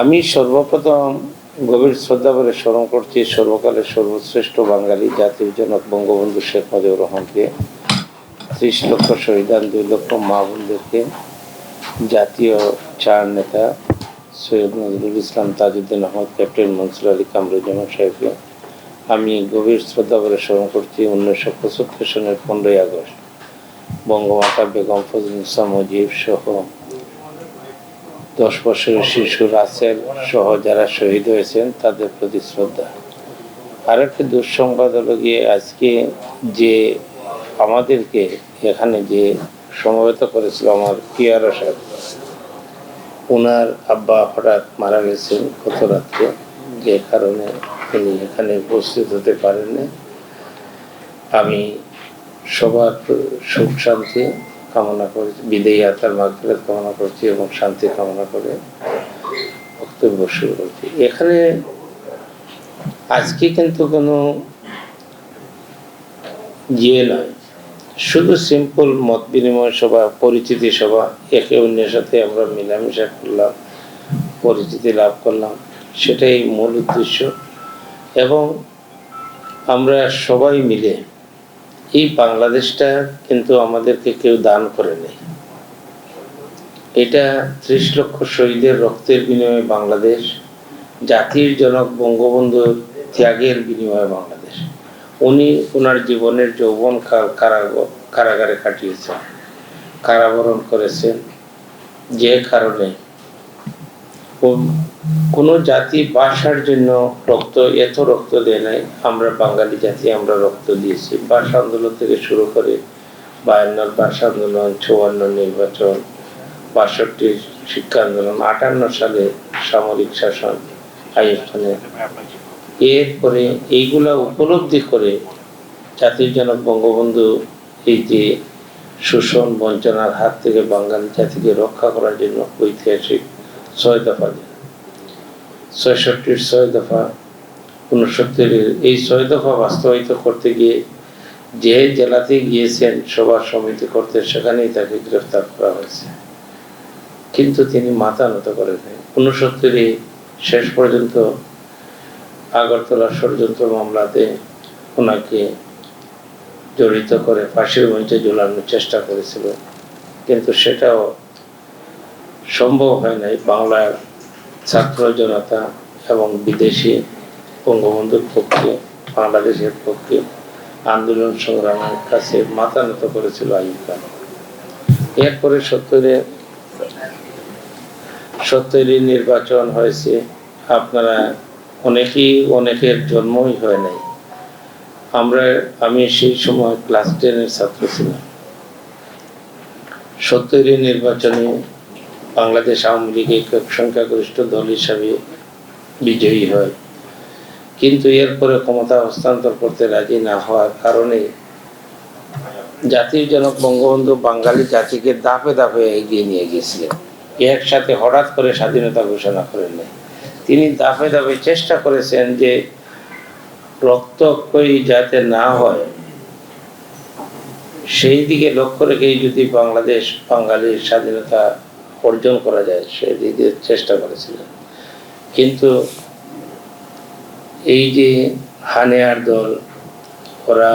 আমি সর্বপ্রথম গভীর শ্রদ্ধা করে স্মরণ করছি সর্বকালের সর্বশ্রেষ্ঠ বাঙালি জাতির জনক বঙ্গবন্ধু শেখ মুজিবুর রহমানকে, ত্রিশ লক্ষ শহীদান দুই লক্ষ মা বোনদেরকে, জাতীয় চার নেতা সৈয়দ নজরুল ইসলাম, তাজউদ্দিন আহমদ, ক্যাপ্টেন মনসুর আলী কামরুজ্জামান সাহেবকে। আমি গভীর শ্রদ্ধা করে স্মরণ করছি উনিশশো পঁচাত্তর সনের পনেরোই আগস্ট। বঙ্গমাতা বেগম ফজলুসা মুজিব সহ দশ বছরের শিশু রাসেল সহ যারা শহীদ হয়েছেন, তাদের প্রতি শ্রদ্ধা। আর একটি দুঃসংবাদ হলো গিয়ে আজকে যে আমাদেরকে এখানে যে সমবেত করেছিল আমার পিয়ারা সাহেব ওনার আব্বা হঠাৎ মারা গেছেন গত রাত্রে। যে কারণে তিনি এখানে উপস্থিত হতে পারেননি। আমি সবার সুখ শান্তি কামনা করি, বিদেয়ী আত্মার মাগফিরাত কামনা করছি এবং শান্তি কামনা করে বক্তব্য শুরু করছি। এখানে আজকে কিন্তু কোনো ইয়ে নয়। শুধু সিম্পল মত বিনিময় সভা, পরিচিতি সভা, একে অন্যের সাথে আমরা মেলামেশা করলাম, পরিচিতি লাভ করলাম, সেটাই মূল উদ্দেশ্য। এবং আমরা সবাই মিলে এই বাংলাদেশটা কিন্তু আমাদেরকে কেউ দান করে নেই। এটা ত্রিশ লক্ষ শহীদের রক্তের বিনিময়ে বাংলাদেশ, জাতির জনক বঙ্গবন্ধু ত্যাগের বিনিময়ে বাংলাদেশ। উনি ওনার জীবনের যৌবন কারাগারে কাটিয়েছেন, কারাবরণ করেছেন। যে কারণে কোন- জাতি বাসার জন্য রক্ত, এত রক্ত দেয় নাই। আমরা বাঙালি জাতি, আমরা রক্ত দিয়েছি। ভাষা আন্দোলন থেকে শুরু করে বায়ান্নর ভাষা আন্দোলন, চুয়ান্ন নির্বাচন, বাষট্টি শিক্ষা আন্দোলন, আটান্ন সালে সামরিক শাসন আইয়ুব এরপরে এইগুলা উপলব্ধি করে জাতির জনক বঙ্গবন্ধু এই যে শোষণ বঞ্চনার হাত থেকে বাঙালি জাতিকে রক্ষা করার জন্য ঐতিহাসিক দফা দেন ছয়ষট্টির ছয় দফা উনসত্তরের এই ছয় দফা বাস্তবায়িত করতে গিয়ে যে জেলাতে গিয়েছেন, সভা সমিতি করতে, সেখানেই তাকে গ্রেফতার করা হয়েছে। কিন্তু তিনি মাথা নত করেন উনসত্তরে শেষ পর্যন্ত আগরতলা ষড়যন্ত্র মামলাতে ওনাকে জড়িত করে ফাঁসির মঞ্চে ঝুলানোর চেষ্টা করেছিল। কিন্তু সেটাও সম্ভব হয় নাই বাংলার ছাত্র জনতা এবং বিদেশি বঙ্গবন্ধুর পক্ষে, বাংলাদেশের পক্ষে আন্দোলন সংগ্রামের কাছে মাথা নত করেছিল আইয়ুব খান। এরপরে সত্তরে সত্তরের নির্বাচন হয়েছে। আপনারা অনেকেই, অনেকের জন্মই হয় নাই। আমরা, আমি সেই সময় ক্লাস টেনের ছাত্র ছিলাম। সত্তরের নির্বাচনে বাংলাদেশ আওয়ামী লীগ একক সংখ্যাগরিষ্ঠ দল হিসাবে বিজয়ী হয়। কিন্তু এরপরে ক্ষমতা হস্তান্তর করতে রাজি না হওয়ার কারণে জাতির জনক বঙ্গবন্ধু বাঙালি জাতিকে দাপে দাপে এগিয়ে নিয়ে গিয়েছিলেন। একসাথে হঠাৎ করে স্বাধীনতা ঘোষণা করেন নাই তিনি দাপে দাপে চেষ্টা করেছেন যে রক্তক্ষয়ী যাতে না হয়, সেই দিকে লক্ষ্য রেখেই যদি বাংলাদেশ বাঙালির স্বাধীনতা অর্জন করা যায় সেই দিকে চেষ্টা করেছিলেন। কিন্তু এই যে হানেয়ার দল, ওরা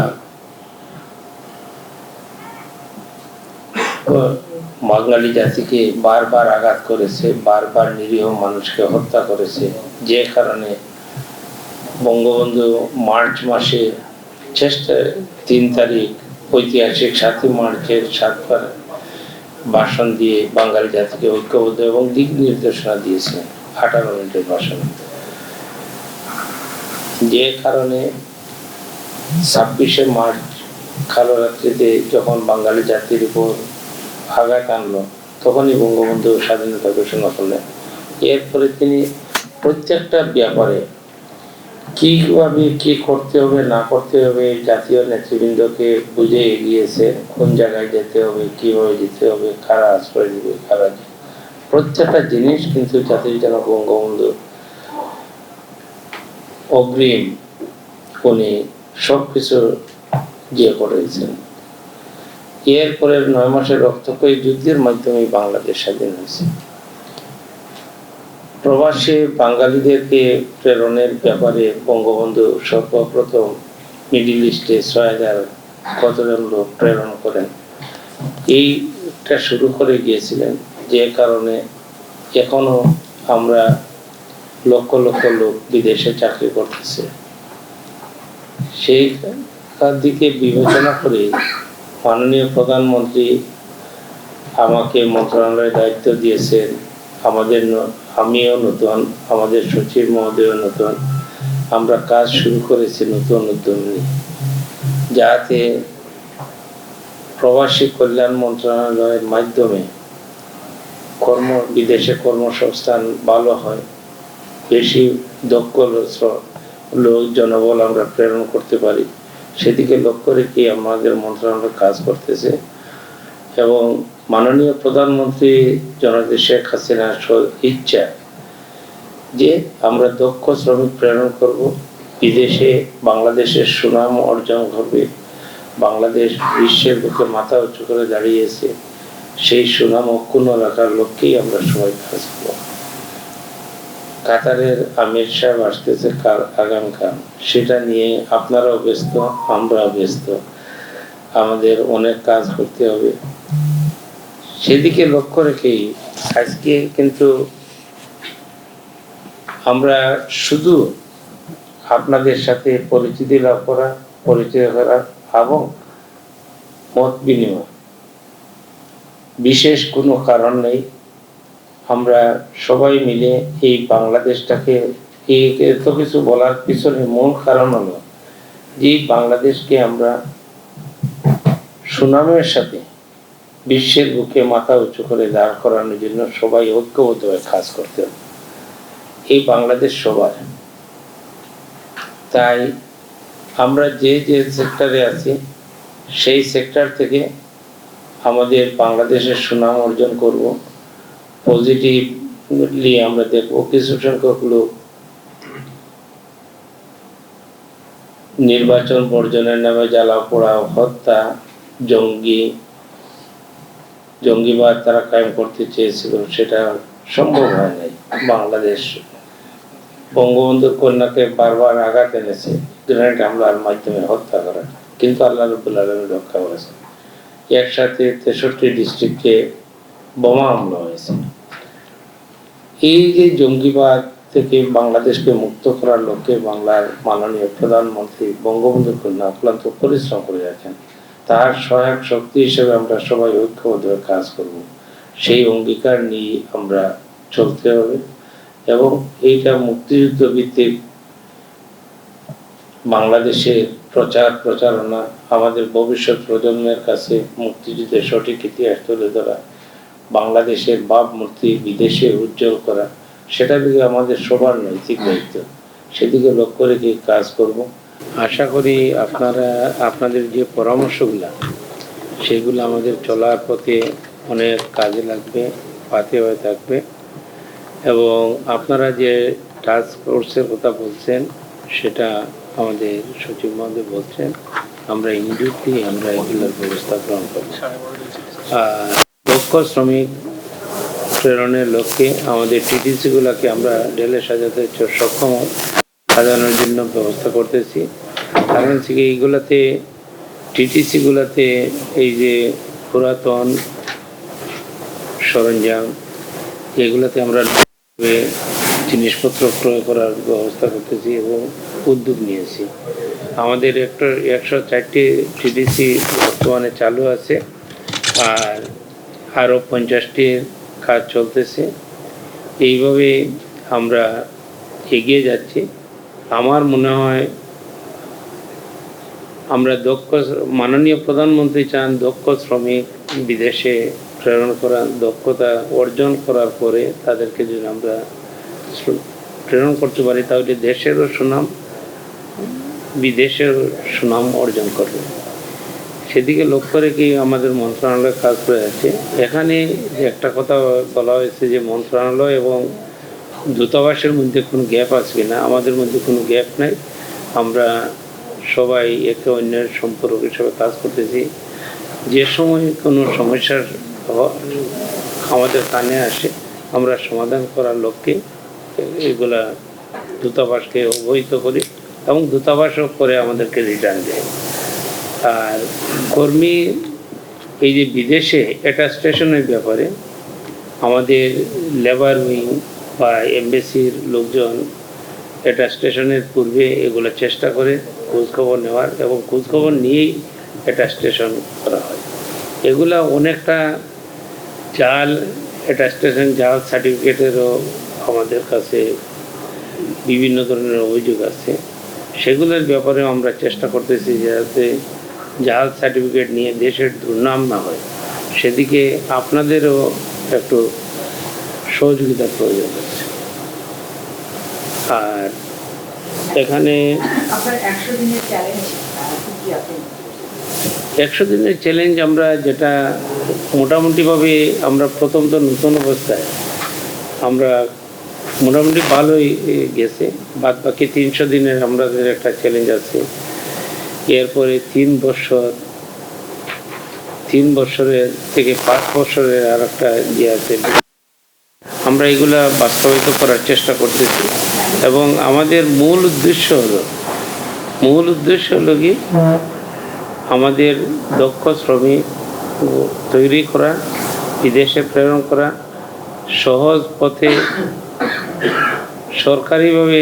বাঙালি জাতিকে বারবার আঘাত করেছে, বারবার নিরীহ মানুষকে হত্যা করেছে। যে কারণে বঙ্গবন্ধু মার্চ মাসে চেষ্টা তিন তারিখ ঐতিহাসিক সাতই মার্চের সাতবার ভাষণ দিয়ে বাঙালি জাতিকে ঐক্যবদ্ধ এবং দিক নির্দেশনা দিয়েছেন আঠারো মিনিটের ভাষণ। যে কারণে ছাব্বিশে মার্চ কালো রাত্রিতে যখন বাঙালি জাতির উপর আঘাত আনলো, তখনই বঙ্গবন্ধু স্বাধীনতা ঘোষণা করলেন। এরপরে তিনি প্রত্যেকটা ব্যাপারে কীভাবে কি করতে হবে, না করতে হবে জাতীয় নেতৃবৃন্দকে বুঝে এগিয়েছে কোন জায়গায় যেতে হবে, কীভাবে যেতে হবে, কারা আশ্রয় দিবে কারা প্রত্যেকটা জিনিস কিন্তু জাতির জনক বঙ্গবন্ধু অগ্রিম উনি সব কিছু ইয়ে করেছেন। এরপরে নয় মাসের রক্তক্ষয়ী যুদ্ধের মাধ্যমে বাংলাদেশ স্বাধীন হয়েছে। প্রবাসে বাঙালিদেরকে প্রেরণের ব্যাপারে বঙ্গবন্ধু সর্বপ্রথম মিডিল ইস্টে ছয় হাজার কতজন লোক প্রেরণ করেন। এইটা শুরু করে গিয়েছিলেন যে কারণে এখনও আমরা লক্ষ লক্ষ লোক বিদেশে চাকরি করতেছে। সেই দিকে বিবেচনা করে মাননীয় প্রধানমন্ত্রী আমাকে মন্ত্রণালয়ের দায়িত্ব দিয়েছেন, আমাদের আমিও নতুন, আমাদের সচিব মহোদয় নতুন। আমরা কাজ শুরু করেছি নতুন উদ্যম। নিয়ে যাতে প্রবাসী কল্যাণ মন্ত্রণালয়ের মাধ্যমে কর্ম, বিদেশে কর্মসংস্থান ভালো হয়, বেশি দক্ষ লোক, জনবল আমরা প্রেরণ করতে পারি, সেদিকে লক্ষ্য রেখে আমাদের মন্ত্রণালয় কাজ করতেছে। এবং মাননীয় প্রধানমন্ত্রী জননেত্রী শেখ হাসিনার ইচ্ছা যে আমরা দক্ষ শ্রমিক প্রেরণ করব। বিদেশে বাংলাদেশের সুনাম অর্জন করবে বাংলাদেশ বিশ্বের বুকে মাথা উঁচু করে দাঁড়িয়েছে। সেই সুনাম অক্ষুণ্ণ রাখার লক্ষ্যেই আমরা সবাই কাজ করব। কাতারের আমির সাহেব আসতেছে কাল আগামীকাল। সেটা নিয়ে আপনারাও ব্যস্ত, আমরাও ব্যস্ত। আমাদের অনেক কাজ করতে হবে। সেদিকে লক্ষ্য রেখেই আজকে কিন্তু আমরা শুধু আপনাদের সাথে পরিচিতি লাভ করা, পরিচয় করা এবং মত বিনিময়। বিশেষ কোনো কারণ নেই। আমরা সবাই মিলে এই বাংলাদেশটাকে, এই এত কিছু বলার পিছনে মূল কারণ হলো যে বাংলাদেশকে আমরা সুনামের সাথে বিশ্বের বুকে মাথা উঁচু করে দাঁড় করানোর জন্য সবাই ঐক্যবদ্ধ হয়ে কাজ করতে হবে। এই বাংলাদেশ সবার। তাই আমরা যে যে সেক্টরে আছি, সেই সেক্টর থেকে আমাদের বাংলাদেশের সুনাম অর্জন করব। পজিটিভলি আমরা দেখব কিছু সংখ্যক লোক নির্বাচন বর্জনের নামে জ্বালা পোড়া, হত্যা, জঙ্গি জঙ্গিবাদ তারা কায়েম করতে চেয়েছিল, সেটা সম্ভব হয় নাই। বাংলাদেশ বঙ্গবন্ধুর কন্যাকে বারবার আঘাত এনেছে, গ্রেনেড হামলার মাধ্যমে হত্যা করা। কিন্তু আল্লাহ রবুল রক্ষা করেছে একসাথে তেষট্টি ডিস্ট্রিক্টে বোমা হামলা হয়েছে। এই যে জঙ্গিবাদ থেকে বাংলাদেশকে মুক্ত করার লক্ষ্যে বাংলার মাননীয় প্রধানমন্ত্রী বঙ্গবন্ধু কন্যা অক্লান্ত পরিশ্রম করে যাচ্ছেন তার সহায়ক শক্তি হিসেবে আমরা সবাই ঐক্যবদ্ধ কাজ করব। সেই অঙ্গীকার নিয়ে আমরা চলতে হবে এবং এইটা মুক্তিযুদ্ধ ভিত্তিক বাংলাদেশের প্রচার, প্রচারণা, আমাদের ভবিষ্যৎ প্রজন্মের কাছে মুক্তিযুদ্ধের সঠিক ইতিহাস তুলে ধরা, বাংলাদেশের ভাবমূর্তি বিদেশে উজ্জ্বল করা, সেটা দিকে আমাদের সবার নৈতিক দায়িত্ব। সেদিকে লক্ষ্য রেখে কাজ করব। আশা করি আপনারা, আপনাদের যে পরামর্শগুলা, সেগুলো আমাদের চলার পথে অনেক কাজে লাগবে, পাতে হয়ে থাকবে। এবং আপনারা যে টাস্ক ফোর্সের কথা বলছেন, সেটা আমাদের সচিব মহোদয় বলছেন, আমরা ইমিডিয়েটলি আমরা এগুলোর ব্যবস্থা গ্রহণ করব। আর দক্ষ শ্রমিক প্রেরণের লক্ষ্যে আমাদের টিটিসিগুলোকে আমরা ডেলে সাজাতে সক্ষম সাজানোর জন্য ব্যবস্থা করতেছি। কারণ হচ্ছে কি এইগুলাতে টিটিসিগুলোতে এই যে পুরাতন সরঞ্জাম, এগুলাতে আমরা জিনিসপত্র ক্রয় করার ব্যবস্থা করতেছি এবং উদ্যোগ নিয়েছি। আমাদের একটা একশো চারটি টিডিসি বর্তমানে চালু আছে, আর আরও পঞ্চাশটির কাজ চলতেছে। এইভাবে আমরা এগিয়ে যাচ্ছি। আমার মনে হয় আমরা দক্ষ মাননীয় প্রধানমন্ত্রী চান দক্ষ শ্রমিক বিদেশে প্রেরণ করা দক্ষতা অর্জন করার পরে তাদেরকে যদি আমরা প্রেরণ করতে পারি, তাহলে দেশেরও সুনাম বিদেশের সুনাম অর্জন করবে। সেদিকে লক্ষ্য রেখে আমাদের মন্ত্রণালয় কাজ করে যাচ্ছে। এখানে একটা কথা বলা হয়েছে যে মন্ত্রণালয় এবং দূতাবাসের মধ্যে কোনো গ্যাপ আছে না, আমাদের মধ্যে কোনো গ্যাপ নাই। আমরা সবাই একে অন্যের সম্পর্ক হিসাবে কাজ করতেছি। যে সময় কোনো সমস্যার আমাদের কানে আসে, আমরা সমাধান করার লক্ষ্যে এগুলা দূতাবাসকে অবহিত করি এবং দূতাবাসও করে আমাদেরকে রিটার্ন দেয়। আর কর্মী এই যে বিদেশে অ্যাটাস্টেশনের ব্যাপারে আমাদের লেবার উইং বা এমবেসির লোকজন এটা স্টেশনের পূর্বে এগুলো চেষ্টা করে খোঁজখবর নেওয়ার এবং খোঁজখবর নিয়েই স্টেশন করা হয়। এগুলা অনেকটা জাল, এটা স্টেশন জাল সার্টিফিকেটেরও আমাদের কাছে বিভিন্ন ধরনের অভিযোগ আছে। সেগুলোর ব্যাপারে আমরা চেষ্টা করতেছি যাতে জাল সার্টিফিকেট নিয়ে দেশের দুর্নাম না হয়। সেদিকে আপনাদেরও একটু সহযোগিতার প্রয়োজন আছে আর এখানে দিনের চ্যালেঞ্জ একশো দিনের চ্যালেঞ্জ আমরা যেটা মোটামুটিভাবে আমরা প্রথম তো নতুন অবস্থায় আমরা মোটামুটি ভালোই গেছে। বাদ বাকি তিনশো দিনের আমাদের একটা চ্যালেঞ্জ আছে। এরপরে তিন বছর তিন বছরের থেকে পাঁচ বছরের আর একটা ইয়ে আছে। আমরা এগুলা বাস্তবায়িত করার চেষ্টা করতেছি। এবং আমাদের মূল উদ্দেশ্য হলো, মূল উদ্দেশ্য হলো কি? আমাদের দক্ষ শ্রমিক তৈরি করা, বিদেশে প্রেরণ করা, সহজ পথে সরকারিভাবে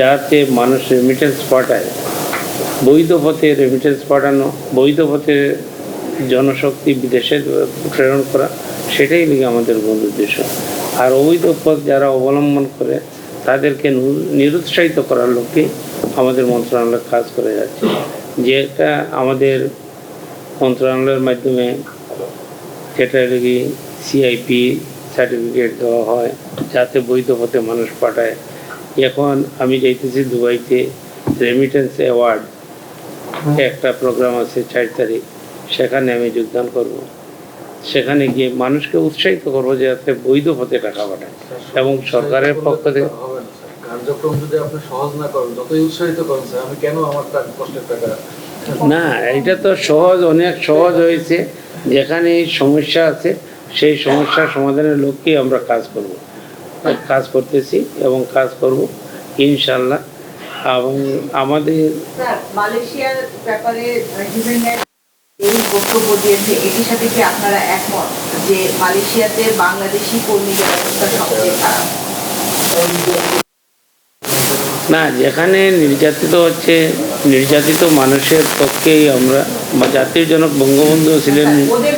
যাতে মানুষ রেমিটেন্স পাঠায়, বৈধ পথে রেমিটেন্স পাঠানো, বৈধ পথে জনশক্তি বিদেশে প্রেরণ করা, সেটাই লিগে আমাদের মূল উদ্দেশ্য। আর অবৈধ পথ যারা অবলম্বন করে তাদেরকে নিরুৎসাহিত করার লক্ষ্যে আমাদের মন্ত্রণালয় কাজ করে যাচ্ছে। যেটা আমাদের মন্ত্রণালয়ের মাধ্যমে যেটা কি সিআইপি সার্টিফিকেট দেওয়া হয় যাতে বৈধ পথে মানুষ পাঠায়। এখন আমি যাইতেছি দুবাইতে রেমিটেন্স অ্যাওয়ার্ড একটা প্রোগ্রাম আছে চার তারিখ সেখানে আমি যোগদান করব। সেখানে গিয়ে মানুষকে উৎসাহিত করব যে যাতে বৈধ পথে টাকা পাঠায়। এবং সরকারের পক্ষ থেকে না, কার্যক্রম যদি আপনি সহজ না করেন যতই উৎসাহিত করেন স্যার আমি কেন আমার টাকা কষ্টের টাকা না এটা তো সহজ অনেক সহজ হয়েছে। যেখানে সমস্যা আছে সেই সমস্যার সমাধানের লক্ষ্যে আমরা কাজ করব। কাজ করতেছি এবং কাজ করব ইনশাল্লাহ এবং আমাদের মালয়েশিয়ার ব্যাপারে এই বক্তব্য দিয়েছে। এটির সাথে কি আপনারা একমত যে মালয়েশিয়াতে বাংলাদেশি কর্মীদের অবস্থা সবচেয়ে খারাপ? না যেখানে নির্যাতিত হচ্ছে নির্যাতিত মানুষের পক্ষেই আমরা বা জাতির জনক বঙ্গবন্ধু ছিলেন ওদের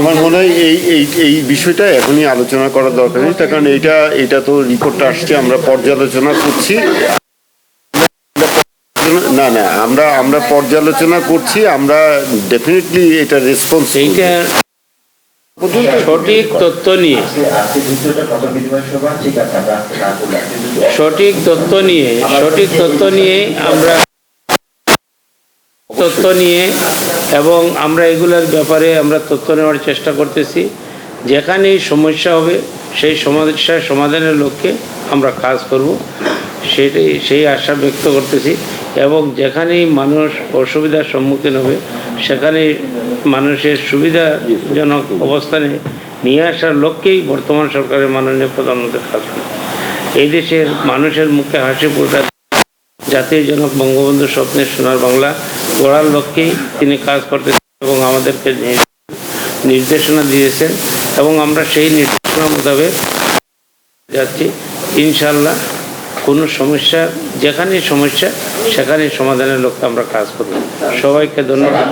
আমার মনে হয় এই এই এই বিষয়টা এখনই আলোচনা করার দরকার নেই। তার কারণ এটা এটা তো রিপোর্টটা আসছে আমরা পর্যালোচনা করছি। না না, আমরা আমরা পর্যালোচনা করছি, আমরা ডেফিনেটলি এটা রেসপন্স সঠিক তথ্য নিয়ে। সঠিক তথ্য নিয়ে, সঠিক তথ্য নিয়ে আমরা তথ্য নিয়ে এবং আমরা এগুলোর ব্যাপারে আমরা তথ্য নেওয়ার চেষ্টা করতেছি। যেখানেই সমস্যা হবে, সেই সমস্যার সমাধানের লক্ষ্যে আমরা কাজ করব। সেটাই, সেই আশা ব্যক্ত করতেছি। এবং যেখানেই মানুষ অসুবিধার সম্মুখীন হবে সেখানে মানুষের সুবিধাজনক অবস্থানে নিয়ে আসার লক্ষ্যেই বর্তমান সরকারের মাননীয় প্রধানমন্ত্রী কাজ এই দেশের মানুষের মুখে হাসি ফোটা জাতির জনক বঙ্গবন্ধু স্বপ্নের সোনার বাংলা গড়ার লক্ষ্যেই তিনি কাজ করতেছেন এবং আমাদেরকে নির্দেশনা দিয়েছেন এবং আমরা সেই নির্দেশনা মোতাবেক যাচ্ছি। ইনশাল্লাহ কোনো সমস্যা যেখানেই সমস্যা সেখানেই সমাধানের লক্ষ্যে আমরা কাজ করব। সবাইকে ধন্যবাদ।